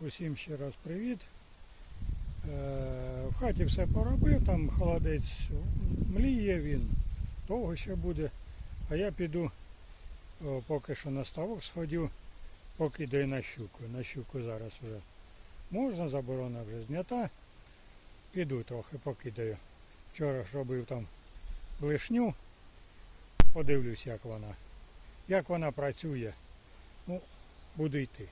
усім ще раз привіт. Е, В хаті все поробив, там холодець мліє він, довго ще буде. А я піду, поки що на ставок сходю, покидаю на щуку. На щуку зараз вже можна, заборона вже знята. Піду трохи покидаю. Вчора ж робив там блишню. Подивлюсь, як вона. Як вона працює. Ну, буду йти.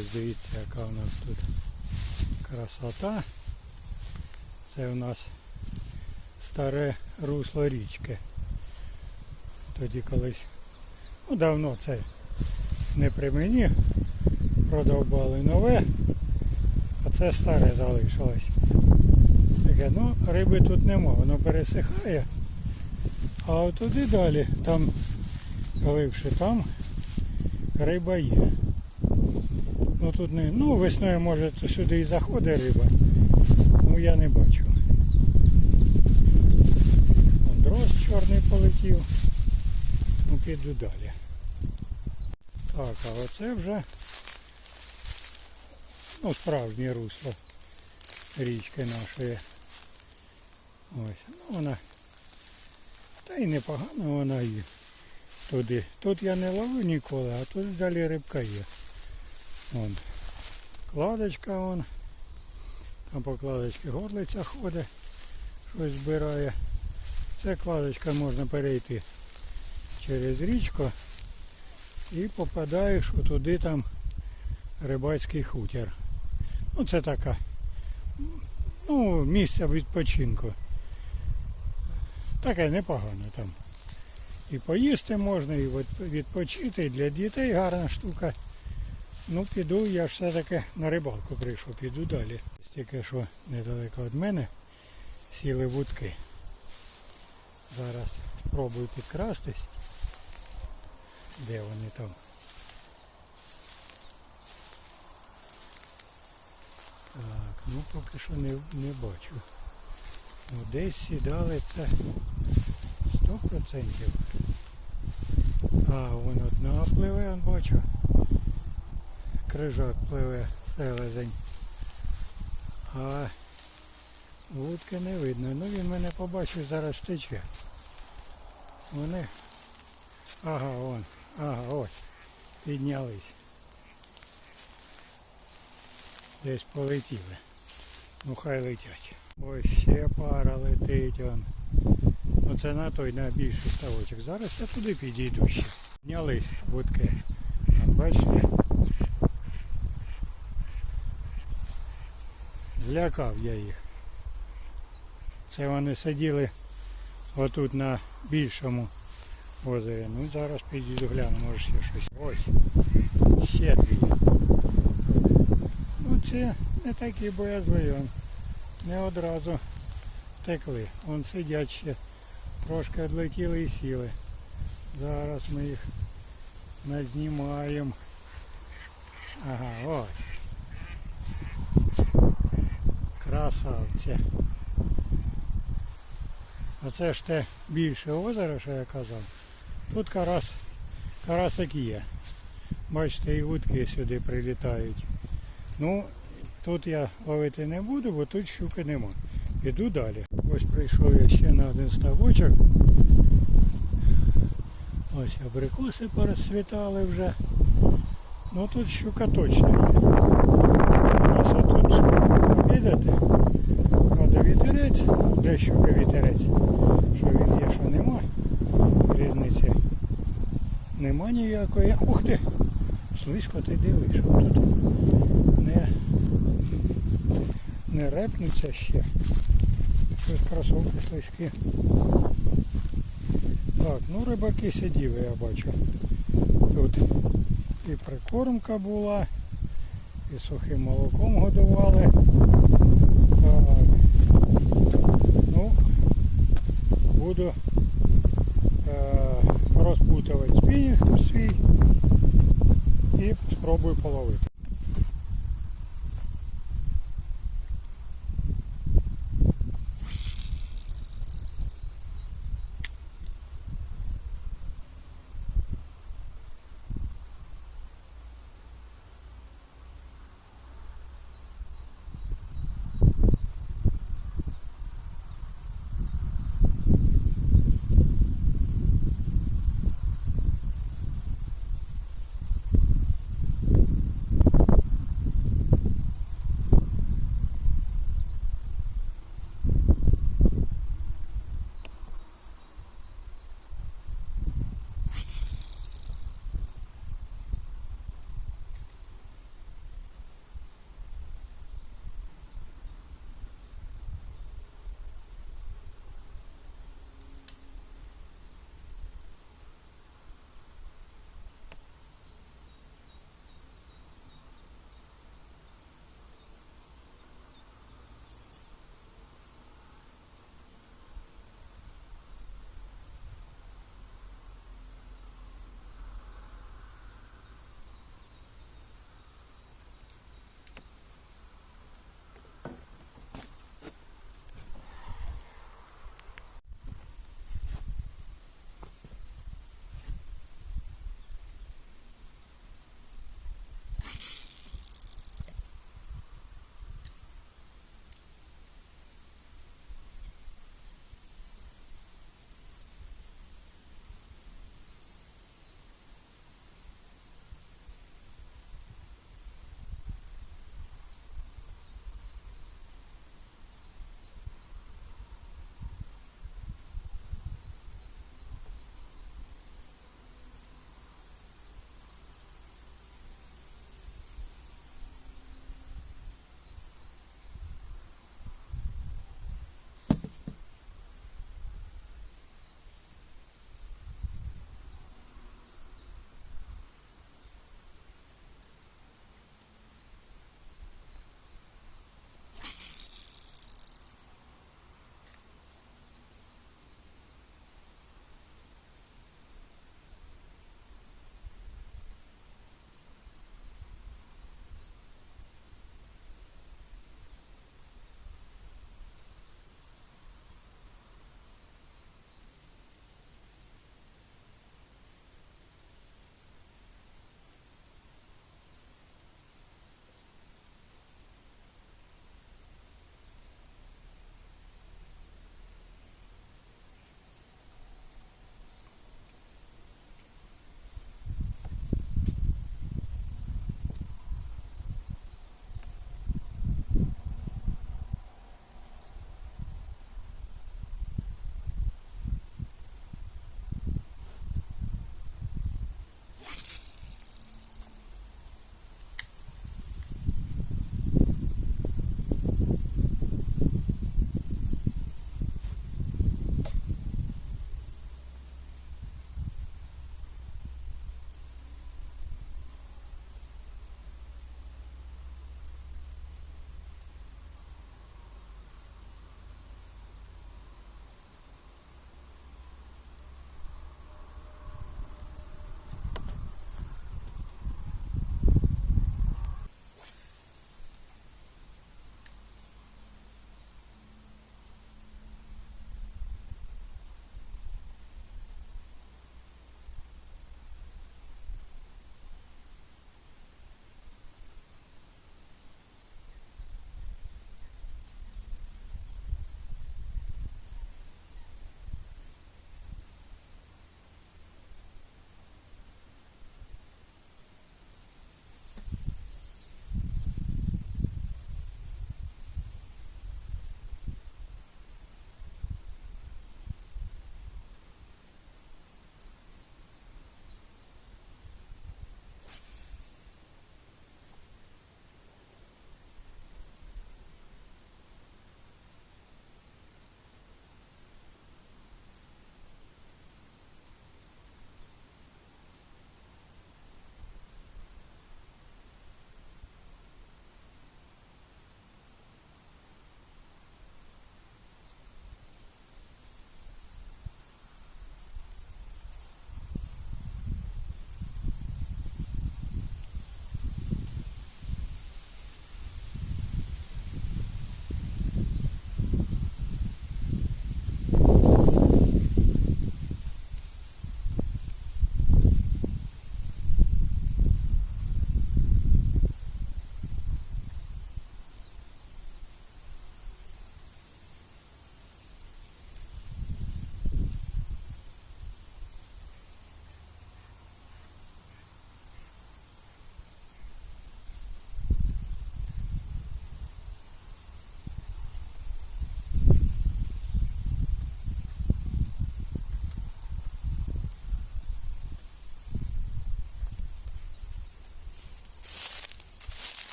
Ось дивіться, яка у нас тут красота. Це у нас старе русло річки. Тоді колись, ну давно це не при мені, продовбали нове, а це старе залишилось. Таке, ну риби тут нема, воно пересихає. А от туди далі, там глибше там риба є. Тут не. Ну весною може сюди і заходить риба. Ну я не бачу. Дрозд чорний полетів. Ну піду далі. Так, а оце вже ну, справжнє русло річки нашої. Ось. Ну вона. Та й непогано вона є. Туди. Тут я не ловив ніколи, а тут далі рибка є. Вон. Кладочка вон. Там по кладочці горлиця ходить, щось збирає. Це кладочка можна перейти через річку і попадаєш туди там рибацький хутір. Ну це така ну, місце відпочинку. Таке непогане там. І поїсти можна, і відпочити, і для дітей гарна штука. Ну, піду, я ж все-таки на рибалку прийшов, піду далі. Тільки що недалеко від мене сіли вудки. Зараз спробую підкрастись. Де вони там? Так, ну поки що не, не бачу. Ну, десь сідали це 100%. А, вон одна пливе, бачу крижак пливе селезень. А вудки не видно. Ну він мене побачив, зараз тече. Вони. Ага, вон. Ага, ось. Піднялись. Десь полетіли. Ну хай летять. Ось ще пара летить он. Ну це на той на більший ставочок. Зараз я туди підійду ще. Піднялись вудки. Бачите? Злякав я їх. Це вони сиділи отут на більшому озері. Ну зараз підійду гляну, може ще щось. Ось. Ще дві. Ну це не такі боязливі. Не одразу втекли. Вон сидять ще. Трошки відлетіли і сіли. Зараз ми їх назнімаємо. Ага, ось. Красавці. Оце ж те більше озеро, що я казав. Тут карас, карасик є. Бачите, і вудки сюди прилітають. Ну, тут я ловити не буду, бо тут щуки нема. Піду далі. Ось прийшов я ще на один ставочок. Ось абрикоси порозцвітали вже. Ну тут щука точно є. Ось тут видати, правда вітерець, де щука вітерець, що він є, що нема, різниці нема ніякої. Ух ти! Слизько ти диви, що тут не не репнуться ще. Щось кросовки слизькі. Так, ну рибаки сиділи, я бачу. Тут і прикормка була, і сухим молоком годували. Так. Ну, буду е, розпутувати спінінг свій і спробую половити.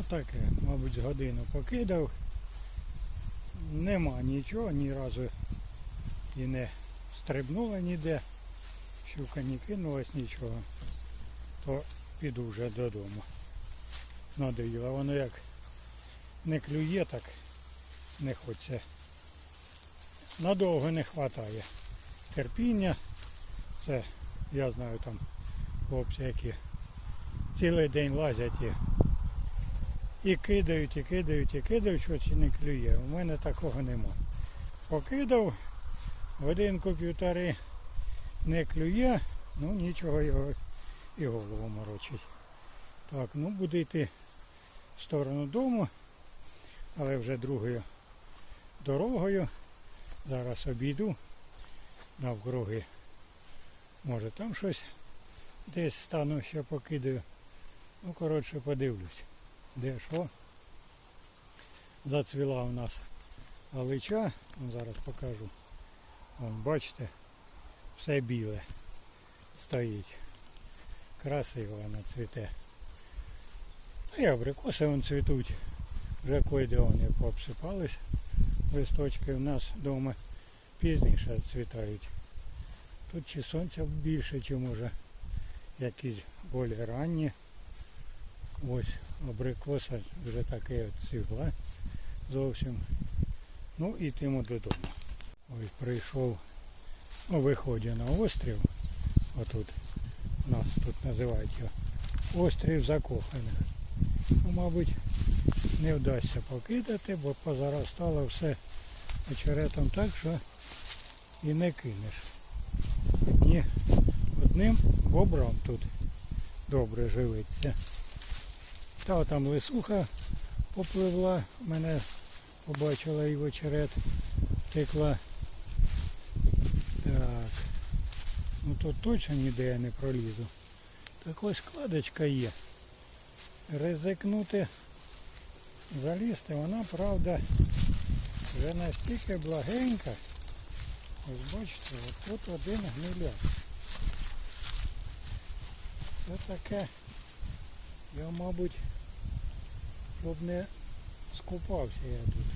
Ну таке, мабуть, годину покидав. Нема нічого, ні разу і не стрибнула ніде. Щука не кинулась нічого. То піду вже додому. Надоїла. Воно як не клює, так не хочеться. Надовго не вистачає. Терпіння. Це я знаю там хлопці, які цілий день лазять і, і кидають, і кидають, і кидають, що чи не клює. У мене такого нема. Покидав, годинку півтори не клює, ну нічого його і голову морочить. Так, ну буде йти в сторону дому, але вже другою дорогою. Зараз обійду навкруги. Може там щось десь стану ще покидаю. Ну, коротше, подивлюсь. Де що? Зацвіла у нас галича. Зараз покажу. Вон, бачите, все біле стоїть. Красиво вона цвіте. А і абрикоси вон цвітуть. Вже койде вони пообсипались. Листочки у нас вдома пізніше цвітають. Тут чи сонця більше, чи може якісь більш ранні. Ось абрикоса вже таке от зовсім. Ну і тимо додому. Ось прийшов у виході на острів. Отут у нас тут називають його острів закоханих. Ну, мабуть, не вдасться покидати, бо позаростало все очеретом так, що і не кинеш. Одні, одним бобром тут добре живеться. Та там лисуха попливла, мене побачила і в очерет текла. Так. Ну тут точно ніде я не пролізу. Так ось складочка є. Ризикнути залізти, вона, правда, вже настільки благенька. Ось бачите, от тут один гниляк. Це таке, я, мабуть, щоб не скупався я тут.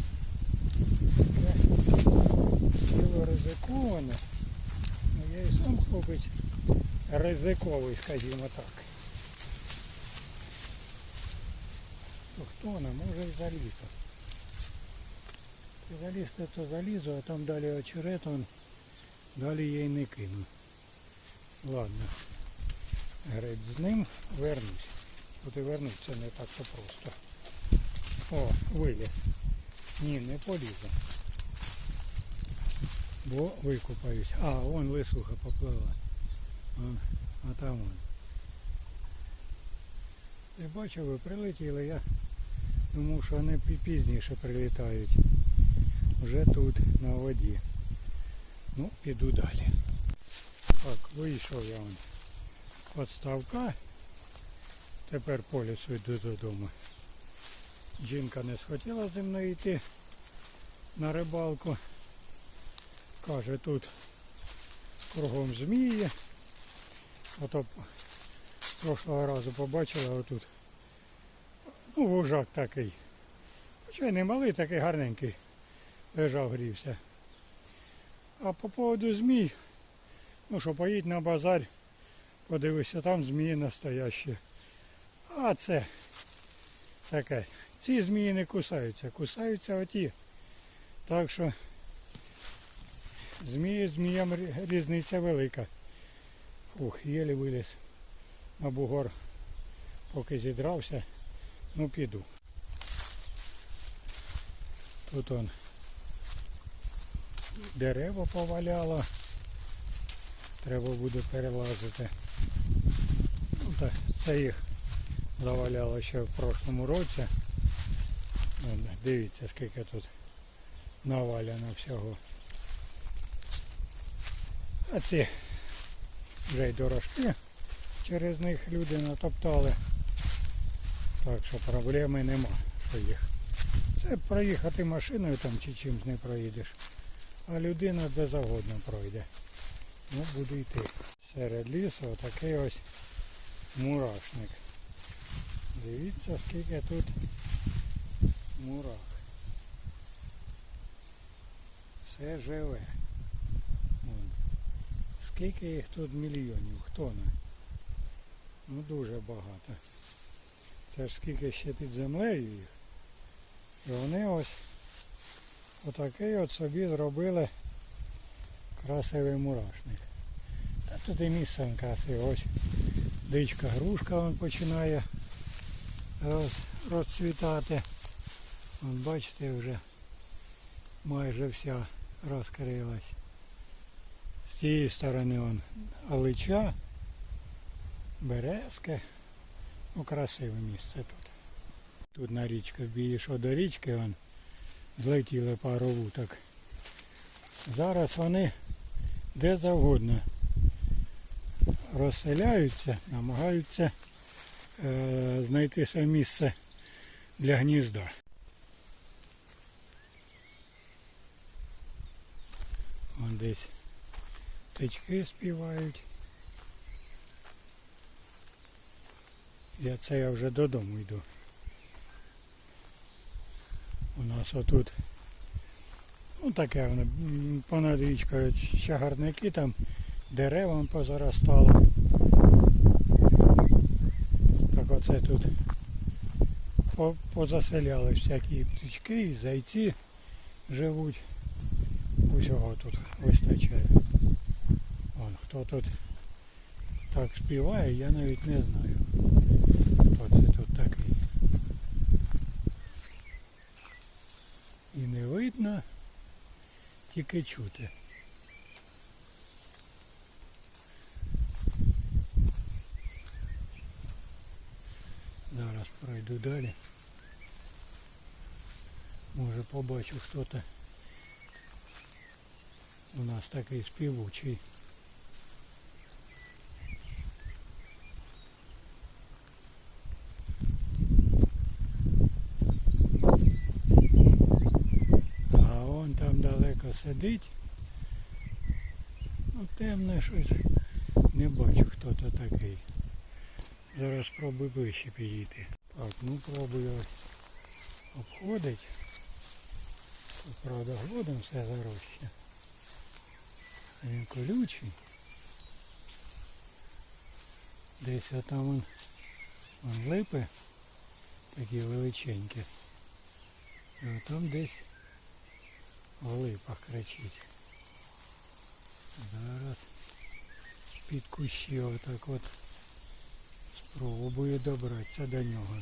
Діло ризиковане. Ну я і сам хлопець ризиковий, скажімо так. То хто вона? Може і залізти. Залізти то залізу, а там далі очерет, он, далі я й не кину. Ладно. Греть з ним вернусь. Тут і це не так то просто. О, виліз. Ні, не полізу. Бо викупаюсь. А, вон лисуха попливла. Вон, а там вон. Я бачив, ви прилетіли, я думав, що вони пізніше прилітають. Вже тут, на воді. Ну, піду далі. Так, вийшов я вон від ставка. Тепер по лісу йду додому. Жінка не схотіла зі мною йти на рибалку. Каже, тут кругом змії. Ото прошлого разу побачила отут. Ну, вужак такий. Хоча й не малий, такий гарненький. Лежав, грівся. А по поводу змій, ну що, поїдь на базар, подивися, там змії настоящі. А це таке. Ці змії не кусаються, кусаються оті. Так що змії зміям різниця велика. Ух, єлі виліз на бугор, поки зідрався. Ну піду. Тут он дерева поваляло. Треба буде перелазити. Ну, це їх заваляло ще в прошлому році. Дивіться, скільки тут наваляно всього. А ці вже й дорожки через них люди натоптали. Так що проблеми нема, що їх. Це проїхати машиною там чи чимось не проїдеш. А людина де завгодно пройде. Ну, буду йти. Серед лісу отакий ось мурашник. Дивіться, скільки тут мурах. Все живе. Вон. Скільки їх тут мільйонів? Хто на? Ну дуже багато. Це ж скільки ще під землею їх. І вони ось отакий от собі зробили красивий мурашник. Та тут і місце красиве. Ось дичка грушка починає розцвітати. Вон, бачите, вже майже вся розкрилась. З цієї сторони он алича, березки. Ну, красиве місце тут. Тут на річку бієш до річки, вон, злетіли пару вуток. Зараз вони де завгодно розселяються, намагаються знайти своє місце для гнізда. Вон десь птички співають. Я це я вже додому йду. У нас отут ну таке воно понад річкою чагарники там деревам позаростало. Так оце тут по- позаселялись всякі птички і зайці живуть. Усього тут вистачає. Вон, хто тут так співає, я навіть не знаю. Хто це тут такий. І не видно, тільки чути. Зараз пройду далі. Може побачу хто-то. У нас такий співучий. А он там далеко сидить. Ну темне щось. Не бачу хто то такий. Зараз спробую ближче підійти. Так, ну пробую обходить. Правда, глодом все зароща. Він колючий. Десь отам он, он липи такі величенькі. І отам десь в липах кричить. Зараз з-під кущів отак от спробую добратися до нього.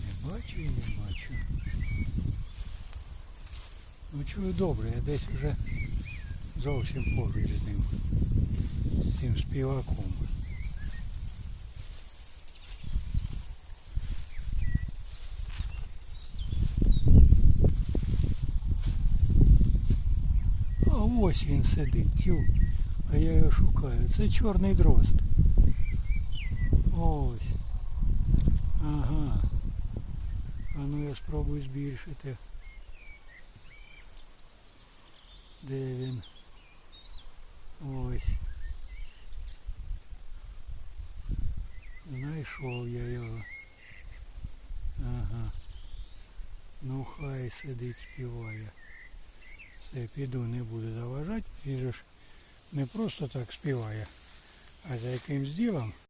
Не бачу і не бачу. Ну чую добре, я десь вже зовсім поруч з ним. З цим співаком. А ось він сидить, ю, а я його шукаю. Це чорний дрозд. Ось. Ага. А ну я спробую збільшити. Де він? Ось. Знайшов я його. Ага. Ну хай сидить, співає. Все, піду, не буду заважати. Він не просто так співає, а за якимсь ділом.